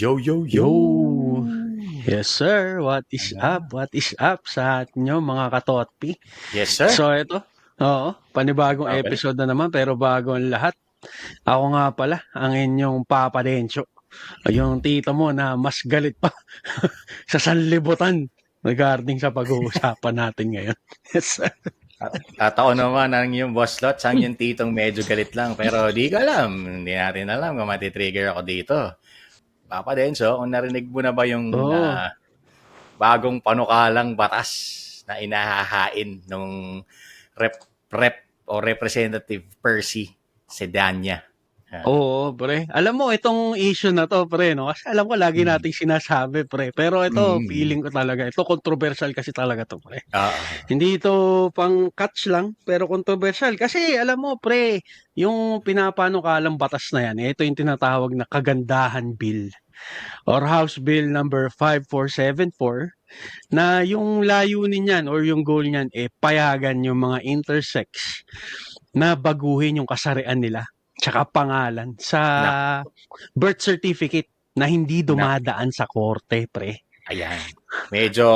Yo, yo, yo! Yes, sir. What is up? What is up sa inyo, mga katotpi? Yes, sir. So, ito. Oo, panibagong Okay. episode na naman, pero bago ang lahat. Ako nga pala, ang inyong Papa Dencho. Yung tito mo na mas galit pa sa sanlibutan regarding sa pag-uusapan natin ngayon. Yes, sir. At ako naman ang yung boss lot, sang yung titong medyo galit lang. Pero di ko alam. Hindi natin alam kung matitrigger ako dito. Papa Denso, kung narinig mo na ba yung Oo. ah, bagong panukalang batas na inahahain nung rep, rep o representative Percy Sedania? Oo, pre. Alam mo, itong issue na to, pre, no? Kasi alam ko, lagi Mm. nating sinasabi, pre. Pero ito, Mm. feeling ko talaga, ito controversial kasi talaga to, pre. Oo. Hindi ito pang catch lang, pero controversial. Kasi alam mo, pre, yung pinapanukalang batas na yan, ito yung tinatawag na kagandahan bill or House Bill number 5474 na yung layunin niyan or yung goal niyan eh payagan yung mga intersex na baguhin yung kasarian nila tsaka pangalan sa birth certificate na hindi dumadaan sa korte, pre. Ayan. Medyo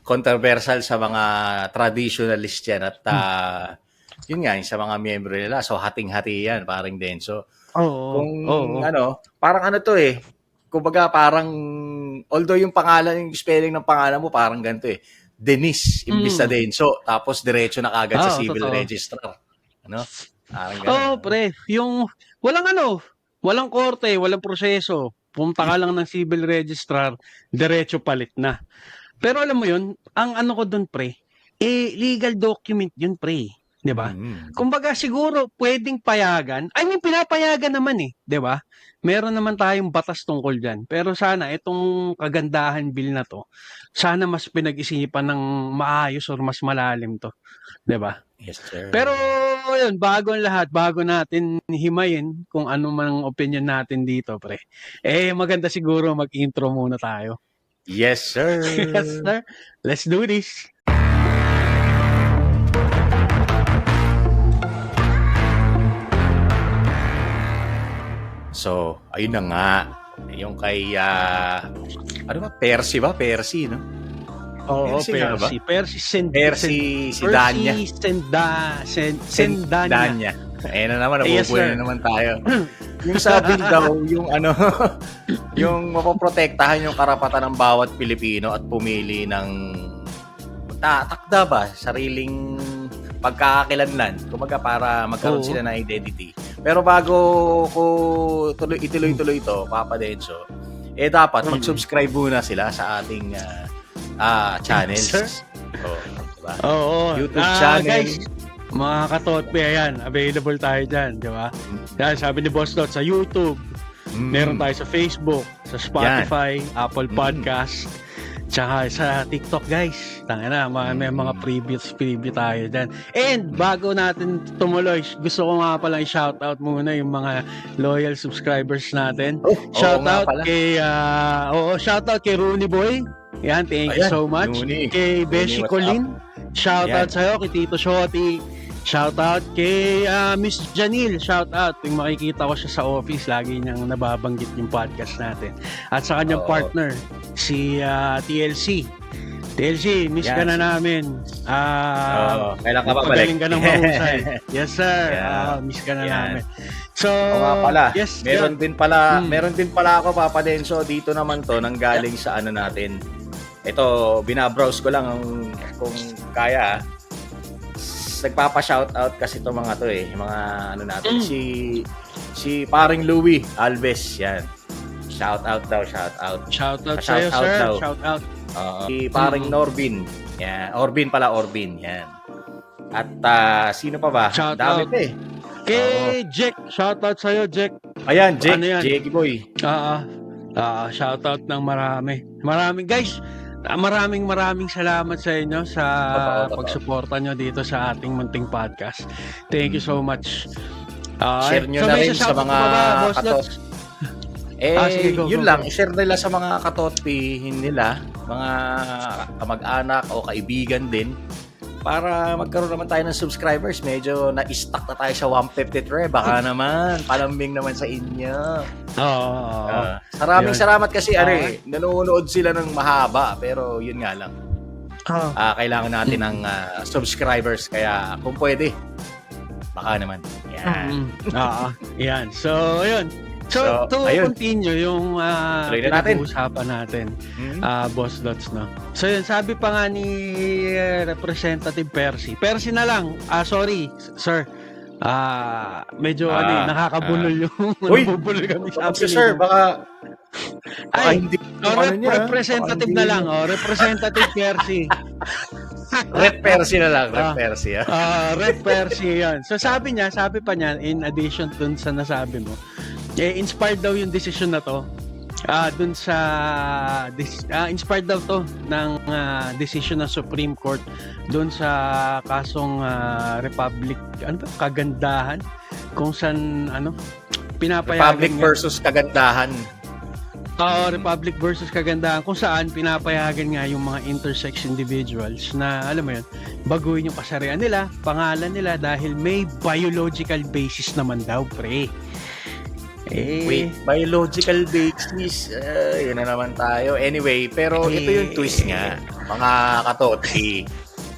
controversial sa mga traditionalist yan at ah, yun nga, sa mga miyembro nila. So, hating-hati yan, parang Denso. Oo. Kung oo. ano, parang ano to eh. Kumbaga parang, although yung pangalan, yung spelling ng pangalan mo parang ganito eh. Denise, imbis Mm. na Denso. Tapos diretso na kagad sa Ah, civil totoo. registrar. Ano? Parang ganun. Oo, pre. Yung walang ano, walang korte, walang proseso. Punta ka lang ng civil registrar, diretso palit na. Pero alam mo yun, ang ano ko doon, pre, eh, legal document yun, pre. 'Di ba? Mm. Kumbaga siguro pwedeng payagan. I mean, pinapayagan naman eh, 'di ba? Meron naman tayong batas tungkol diyan. Pero sana itong kagandahan bill na to, sana mas pinag-isipan ng maayos or mas malalim to, 'di ba? Yes, sir. Pero yun, bago ang lahat, bago natin himayin kung ano man ang opinion natin dito, pre. Eh, maganda siguro mag-intro muna tayo. yes, sir. Yes, sir. Let's do this. So, ayun na nga. Yung kay, ah, ano ba? Percy ba? Percy, no? Oo, Percy? Percy. Percy Send Percy si Danya. Percy Senda, Sen, Sendanya. Danya. Ayan na naman, Yes, nabubuhay sir. na naman tayo. yung sa bill daw, yung ano, yung mapoprotektahan yung karapatan ng bawat Pilipino at pumili ng ta takda ba, sariling pagkakakilanlan. Kumaga para magkaroon Oo. sila ng identity. Pero bago ko tuloy, ituloy-tuloy ito, Papa Denso, eh dapat mag-subscribe muna sila sa ating ah, ah, channels. Sir? Oh, diba? Oo. YouTube Ah, channel. Guys, mga katotpe, ayan, available tayo dyan, di ba? Yan, sabi ni Boss Lot, sa YouTube, Mm. meron tayo sa Facebook, sa Spotify, Apple Mm. Podcast, tsaka sa TikTok, guys. Tanga na, mga, may mga Mm. previews, preview tayo dyan. And bago natin tumuloy, gusto ko nga palang i-shoutout muna yung mga loyal subscribers natin. Oh, Shoutout pala. kay, ah, oo, shoutout kay Rooney Boy. Yan, thank you Ayan, so much. Rooney. Kay Beshi Colin. Shoutout Ayan. sa'yo, kay Tito Shoti. Shoutout kay ah, Miss Janil. Shoutout. Yung makikita ko siya sa office, lagi niyang nababanggit yung podcast natin. At sa kanyang Oo. partner, si ah, TLC. TLC, miss ka Yan. na namin. Oo, Ah, kailan ka pa balik? Magaling ka ng mahusay. Yes, sir. Yeah. Ah, miss ka na Yan. namin. So, nga pala. yes, meron yan. din pala, Mm. meron din pala ako Papa Denso dito naman to nang galing sa ano natin. Ito, binabrowse ko lang ang- kung kaya. Nagpapa-shoutout kasi to mga to eh, yung mga ano natin Mm. si si paring Louie Alves yan. Shout out daw, shout out. Shoutout Shout sa'yo, out sir. daw. Shoutout. Oo. si paring Mm. Norbin. Yan, Orbin pala Orbin, yan. At ah, sino pa ba? Shout Dami out. pa eh. Kay Jack. Shoutout sa'yo, Jack. Ayan, Jake, Ano yan? Jakey boy. Ah, ah, shoutout ng marami. Maraming guys, maraming maraming salamat sa inyo sa pagsuporta nyo dito sa ating munting podcast. Thank you so much. Ah, Share nyo so na rin sa mga katot. Eh, Ah, sige, go, yun go, lang. go. I-share nila sa mga katotpihin nila, mga kamag-anak o kaibigan din para magkaroon naman tayo ng subscribers. Medyo na-stuck na tayo sa 153. Baka naman, palambing naman sa inyo. Oo. Ah, Maraming Ayun. salamat kasi ano Okay. eh, nanonood sila ng mahaba pero yun nga lang. Ah. Ah, kailangan natin ng ah, subscribers kaya kung pwede baka naman. Yan. Mm. Oo. Yan. So, ayun. So, So, to ayun. continue yung uh, Tuloy na natin. pinag-uusapan natin, Hmm? ah, Boss Dots, no? So, yun, sabi pa nga ni eh, Representative Percy. Percy na lang. Ah, sorry, sir. Ah, medyo Ah, ano, eh, nakakabulol yung Uy! nabubulol kami sa apelido. sir, baka baka Ay, hindi Oh, ano rep- niya, representative baka na lang, oh. Representative Percy. Rep Percy na lang, Rep Ah. Percy. ah. Ah, Rep Percy yan. So sabi niya, sabi pa niya, in addition dun sa nasabi mo, eh, inspired daw yung decision na to. Ah, dun sa ah, inspired daw to ng ah, decision ng Supreme Court dun sa kasong ah, Republic ano ba kagandahan kung saan ano pinapayagan Republic nga- versus kagandahan. Oo, Republic versus kagandahan kung saan pinapayagan nga yung mga intersex individuals na alam mo yun, baguhin yung kasarian nila, pangalan nila dahil may biological basis naman daw, pre. Eh, Wait, biological basis. Uh, yun na naman tayo. Anyway, pero ito yung twist nga, mga katoti.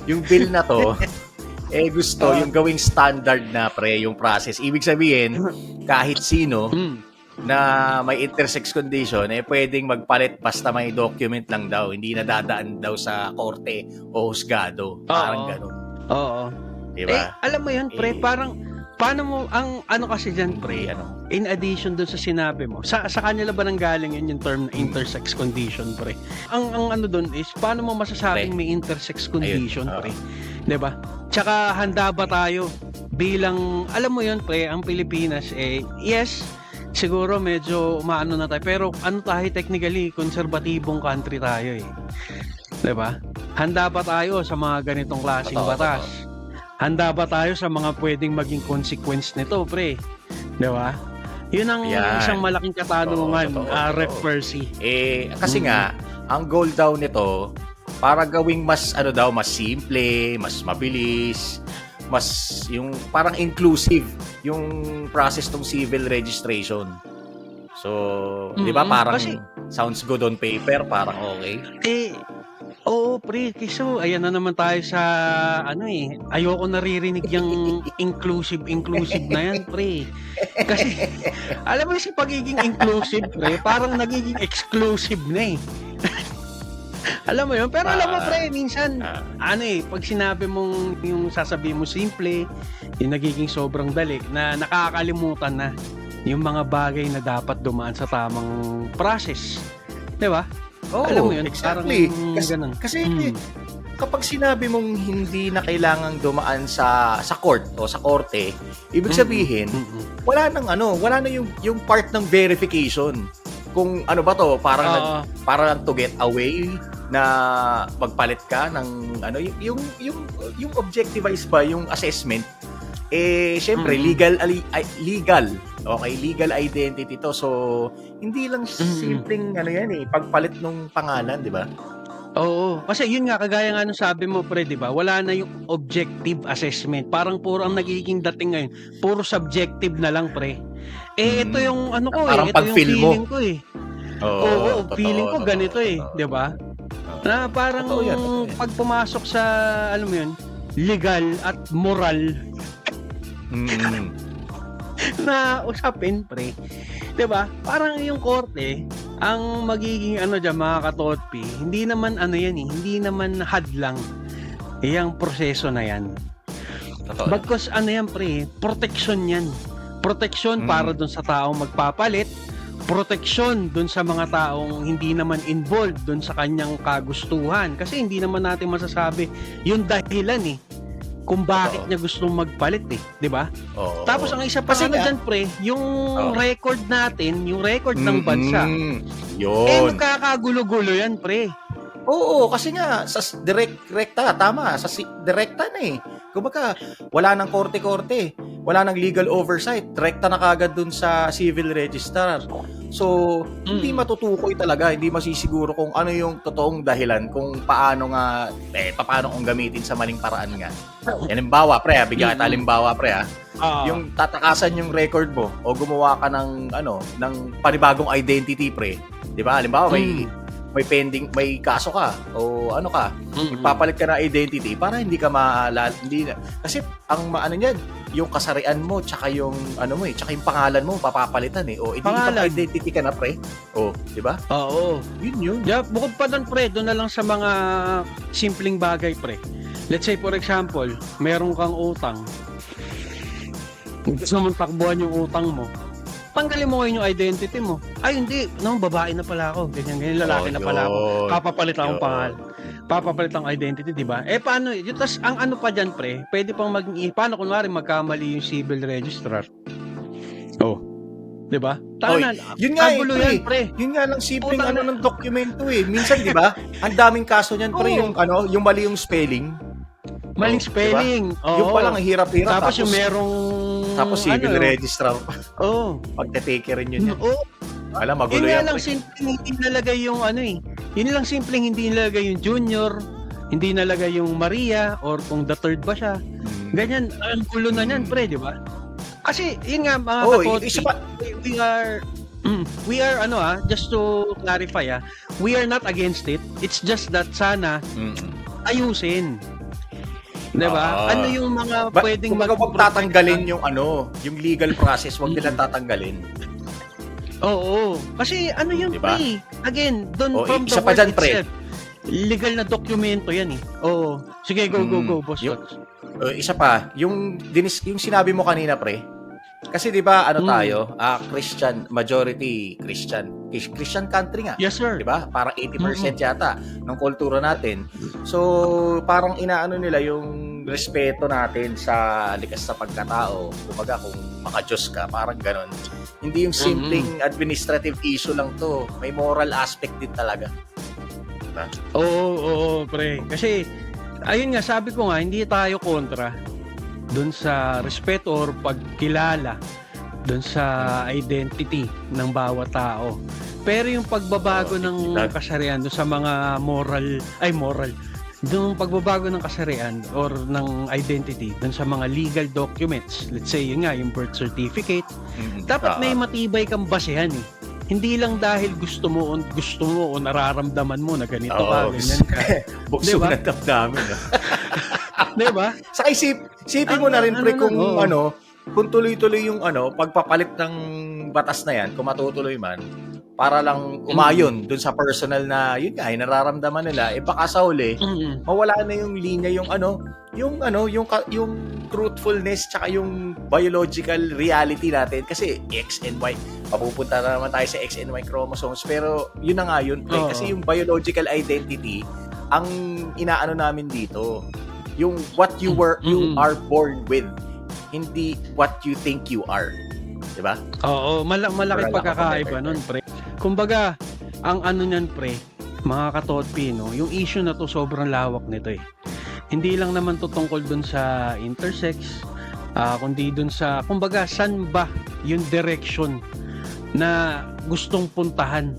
Yung bill na to, eh gusto yung gawing standard na pre yung process. Ibig sabihin, kahit sino mm, na may intersex condition, eh pwedeng magpalit basta may document lang daw. Hindi na dadaan daw sa korte o husgado. Parang Oo. ganun. oo. Eh, Diba? alam mo yun, pre, Eh, parang, paano mo, ang ano kasi dyan, pre, ano? in addition dun sa sinabi mo, sa, sa kanila ba nang galing yun yung term na intersex condition, pre? Ang, ang ano dun is, paano mo masasabing Pre. may intersex condition, Ayun, pre? 'Di ba? Tsaka handa ba tayo bilang, alam mo yun, pre, ang Pilipinas, eh, yes, siguro medyo umaano na tayo, pero ano tayo technically, konserbatibong country tayo eh. 'Di ba? Handa ba tayo sa mga ganitong klaseng Totoo, batas? Handa ba tayo sa mga pwedeng maging consequence nito, pre? 'Di ba? Yun ang Yan. isang malaking katanungan, Oo, totoo, ah, totoo. Percy. Eh, kasi Mm. nga, ang goal daw nito, para gawing mas, ano daw, mas simple, mas mabilis, mas yung parang inclusive yung process ng civil registration. So, di ba Mm-mm. parang Kasi- sounds good on paper, parang okay. Eh, pre. Kiso, ayan na naman tayo sa, ano eh, ayoko naririnig yung inclusive, inclusive na yan, pre. Kasi, alam mo sa pagiging inclusive, pre, parang nagiging exclusive na eh. alam mo yun? Pero alam mo, Ah. pre, minsan, Ah, ano eh, pag sinabi mong yung sasabihin mo simple, yung nagiging sobrang dali, na nakakalimutan na yung mga bagay na dapat dumaan sa tamang process. Di ba? Oh, Alam mo yun, exactly. parang Kasi, ganun. kasi Mm. kapag sinabi mong hindi na kailangang dumaan sa sa court o sa korte, ibig sabihin, Mm-mm. wala nang ano, wala na yung yung part ng verification. Kung ano ba to, parang nag, Oo. para lang to get away na magpalit ka ng ano y- yung yung yung objectivize ba yung assessment eh syempre Mm. legal ali- legal okay legal identity to so hindi lang Mm. simpleng ano yan eh pagpalit ng pangalan di ba Oo. Kasi yun nga, kagaya nga nung sabi mo, pre, di ba? Wala na yung objective assessment. Parang puro ang nagiging dating ngayon. Puro subjective na lang, pre. Eh, Mm. ito yung ano ko Parang eh. Ito yung pag-feel mo. feeling ko eh. Oo, totoo, feeling ko ganito eh. Di ba? Oo. Na parang Totoo yan, totoo yan. pag pumasok sa, alam mo yun, legal at moral Mm. na usapin, pre. 'Di ba? Parang yung korte, ang magiging ano diyan mga katotpi, hindi naman ano yan eh, hindi naman hadlang iyang proseso na yan. Totoo. Bagkus ano yan pre, protection yan. Protection Mm. para dun sa taong magpapalit, protection dun sa mga taong hindi naman involved dun sa kanyang kagustuhan. Kasi hindi naman natin masasabi yung dahilan eh kung bakit Totoo. niya gustong magpalit eh, 'di ba? Oo. Tapos ang isa pa Kasi ano nga- dyan, pre, yung Oh. record natin, yung record ng bansa, Mm-mm. eh Yun. magkakagulo-gulo yan, pre. Oo, kasi nga sa s- direct rekta, tama, sa si, direkta na eh. Kumbaga, wala nang korte-korte. Wala nang legal oversight. Direkta na kagad dun sa civil registrar. So, hindi Mm. matutukoy talaga, hindi masisiguro kung ano yung totoong dahilan kung paano nga, eh, paano kung gamitin sa maling paraan nga. Halimbawa, pre, ah, bigyan kita Mm. halimbawa, pre, ah. Ah, Yung tatakasan yung record mo o gumawa ka ng, ano, ng panibagong identity, pre. Di ba? Halimbawa, may, Mm. may pending, may kaso ka o ano ka, mm, Ipapalit ka ng identity para hindi ka maalala, hindi na. Kasi ang maano niyan, yung kasarian mo tsaka yung ano mo eh, tsaka yung pangalan mo papapalitan eh. O, hindi Pangalan. identity ka na pre. O, di ba? Oo. Yun yun. Yeah, bukod pa doon pre, doon na lang sa mga simpleng bagay pre. Let's say for example, meron kang utang. Gusto mong takbuhan yung utang mo. Tanggalin mo ngayon yung identity mo. Ay hindi, no, babae na pala ako. Ganyan, ganyan, lalaki Oh, na pala ako. yun. Papapalit akong pangalan. Papapalit ang identity, di ba? Eh paano, yun, tas, ang ano pa dyan pre, pwede pang maging, paano kunwari magkamali yung civil registrar? Oh. Di ba? Tanan, Yun nga eh, pre. yan pre. Yun nga lang simpleng ano ng dokumento eh. Minsan, di ba? Ang daming kaso niyan, pre, yung ano, yung mali yung spelling. Maling Oh, spelling. Oo. Yung pa lang, ang hirap-hirap. Tapos, yung merong... tapos civil ano, registrar, Oo. pagte-take rin yun yan. Oo. Wala, Yun magulo yan. lang pre. simpleng hindi nalagay yung ano eh. Yun lang simpleng hindi nalagay yung junior, hindi nalagay yung Maria or kung the third ba siya. Mm. Ganyan, ang gulo na niyan, pre, di ba? Kasi, yun nga, mga Oh, kakotsi, isa pa, we, are mm, we are ano ah just to clarify ah we are not against it it's just that sana Mm. ayusin 'di ba Ah. ano yung mga Ba, pwedeng mag- tatanggalin yung ano, yung legal process, wag nilang tatanggalin. Oo. Kasi ano yun, Diba? pre? Again, doon O, from isa the pa dyan, pre. Legal na dokumento yan eh. Oo. Sige, go, go, Mm, go, boss. yung-. Uh, isa pa, yung dinis, yung sinabi mo kanina pre. Kasi 'di ba ano Mm. tayo, ah Christian majority Christian. Chris- Christian country nga, Yes, sir. 'di ba? Parang 80% yata ng kultura natin. So, parang inaano nila yung respeto natin sa likas na pagkatao. Kumbaga kung maka-Diyos ka, parang ganon. Hindi yung simpleng administrative issue lang to. May moral aspect din talaga. Oo, oo, pre. Kasi, ayun nga, sabi ko nga, hindi tayo kontra doon sa respeto or pagkilala doon sa identity ng bawat tao. Pero yung pagbabago Oo, ng dignidad. kasarian doon sa mga moral, ay moral, yung pagbabago ng kasarian or ng identity doon sa mga legal documents, let's say yun nga, yung birth certificate, Mm, dapat ah, may matibay kang basehan eh. Hindi lang dahil gusto mo o gusto mo o nararamdaman mo na ganito ka, Oo. ganyan ka. bukso Diba? ng damdamin. no? 'Di ba? Sa isip, isipin mo Ano, na rin pre kung ano, kung tuloy-tuloy yung ano, pagpapalit ng batas na yan, kung matutuloy man, para lang umayon dun sa personal na, yun nga, ay nararamdaman nila, eh baka sa huli, Mm. mawala na yung linya, yung ano, yung ano, yung, yung truthfulness, tsaka yung biological reality natin. Kasi X and Y, papupunta na naman tayo sa X and Y chromosomes, pero yun na nga yun, pre, Oo. kasi yung biological identity, ang inaano namin dito, yung what you were, you Mm-mm. are born with, hindi what you think you are. Diba? Oo, mala- malaking Wala pagkakaiba nun, pre. Kumbaga, ang ano niyan, pre, mga katotpi, no, yung issue na to sobrang lawak nito eh. Hindi lang naman to tungkol dun sa intersex, ah, kundi dun sa, kumbaga, saan ba yung direction na gustong puntahan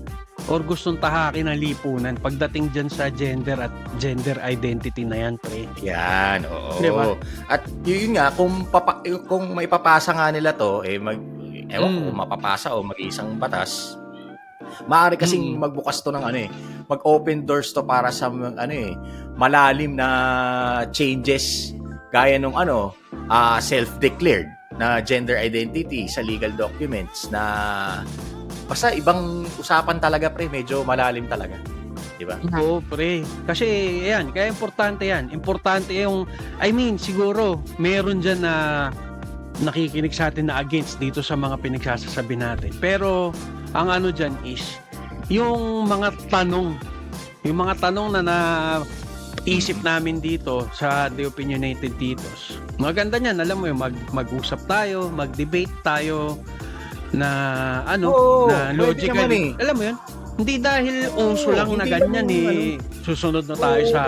or gustong tahakin ng lipunan pagdating dyan sa gender at gender identity na yan, pre. Yan, oo. Diba? At yun nga, kung, papa, kung may papasa nga nila to, eh, mag, ewan Mm. kung mapapasa o mag-isang batas, maaari kasing Mm. magbukas to ng ano eh, mag-open doors to para sa ano eh, malalim na changes gaya nung ano, ah, self-declared na gender identity sa legal documents na basta ibang usapan talaga pre, medyo malalim talaga. Di ba? Oo, pre. Kasi, yan, kaya importante yan. Importante yung, I mean, siguro, meron dyan na nakikinig sa atin na against dito sa mga pinagsasasabi natin. Pero, ang ano dyan is, yung mga tanong, yung mga tanong na na isip namin dito sa The Opinionated Titos. Maganda niyan, alam mo yung mag, mag-usap tayo, mag-debate tayo na ano, Oo, na logical. naman eh. Alam mo yun? Hindi dahil Oo, uso lang na ganyan eh. Susunod na tayo Oo. sa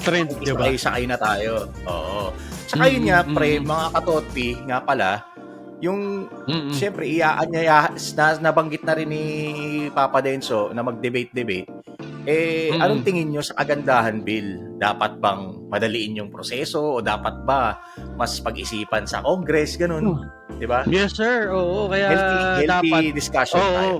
trend, di ba? Sakay-sakay na tayo. Oo. Tsaka yun nga, Mm, pre, mm. mga katotpi, nga pala, yung, Mm-mm. siyempre, iaanyaya, na, nabanggit na rin ni Papa Denso na mag-debate-debate. Eh, Mm-mm. anong tingin nyo sa kagandahan bill? Dapat bang madaliin yung proseso o dapat ba mas pag-isipan sa Congress, ganun? Di ba? Yes, sir. Oo, kaya Healthy, healthy dapat discussion Oo. tayo.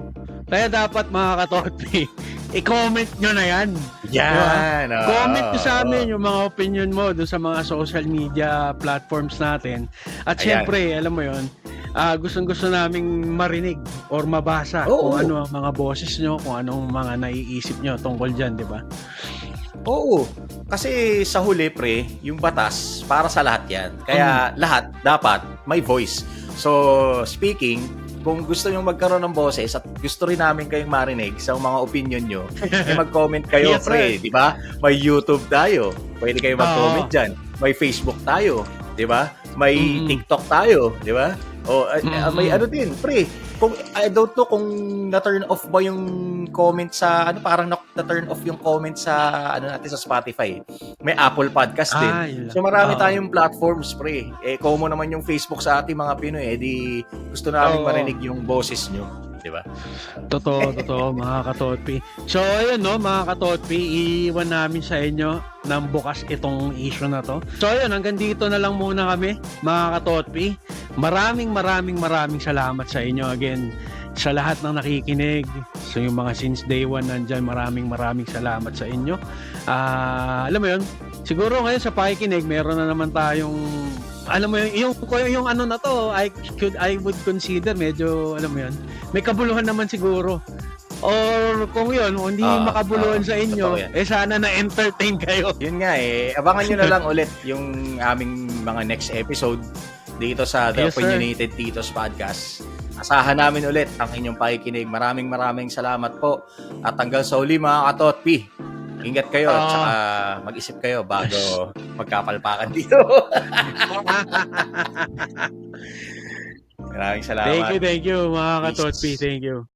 Kaya dapat mga katotpi, i-comment nyo na yan. Yan. oo. Comment nyo sa amin yung mga opinion mo doon sa mga social media platforms natin. At Ayan. syempre, alam mo yon ah gustong gusto naming marinig or mabasa Oo. kung ano ang mga boses nyo, kung anong mga naiisip nyo tungkol dyan, di ba? Oo. Kasi sa huli, pre, yung batas, para sa lahat yan. Kaya lahat, dapat, may voice. So, speaking, kung gusto nyo magkaroon ng boses at gusto rin namin kayong marinig sa mga opinion nyo, eh mag-comment kayo, Yes, pre. Di ba? May YouTube tayo. Pwede kayo mag-comment Oo. dyan. May Facebook tayo. Di ba? May Mm. TikTok tayo. Di ba? O, uh, uh, may ano din, pre. Kung, I don't know kung na-turn off ba yung comment sa, ano, parang na- na-turn off yung comment sa, ano natin, sa Spotify. May Apple Podcast din. Lang. So marami Oo. tayong platforms, pre. Eh, common naman yung Facebook sa ating mga Pinoy. Eh, di gusto namin Oo. marinig yung boses nyo. Di ba? Totoo, totoo, mga katotpi. So, ayun, no, mga katotpi, iiwan namin sa inyo ng bukas itong issue na to. So, ayun, hanggang dito na lang muna kami, mga katotpi. Maraming, maraming, maraming salamat sa inyo again sa lahat ng nakikinig. So, yung mga since day one nandyan, maraming, maraming salamat sa inyo. Ah, alam mo yun, siguro ngayon sa pakikinig, meron na naman tayong alam mo yun, yung, yung ano na to, I could I would consider medyo alam mo yun, may kabuluhan naman siguro. Or kung yun, kung hindi Ah, makabuluhan ah, sa inyo, eh sana na-entertain kayo. Yun nga eh. Abangan nyo na lang ulit yung aming mga next episode dito sa The Yes, sir. Opinionated Titos Podcast. Asahan namin ulit ang inyong pakikinig. Maraming maraming salamat po. At hanggang sa uli mga katotpi. Ingat kayo at Ah. saka mag-isip kayo bago magkapalpakan dito. Maraming salamat. Thank you, thank you mga katotpi. Thank you.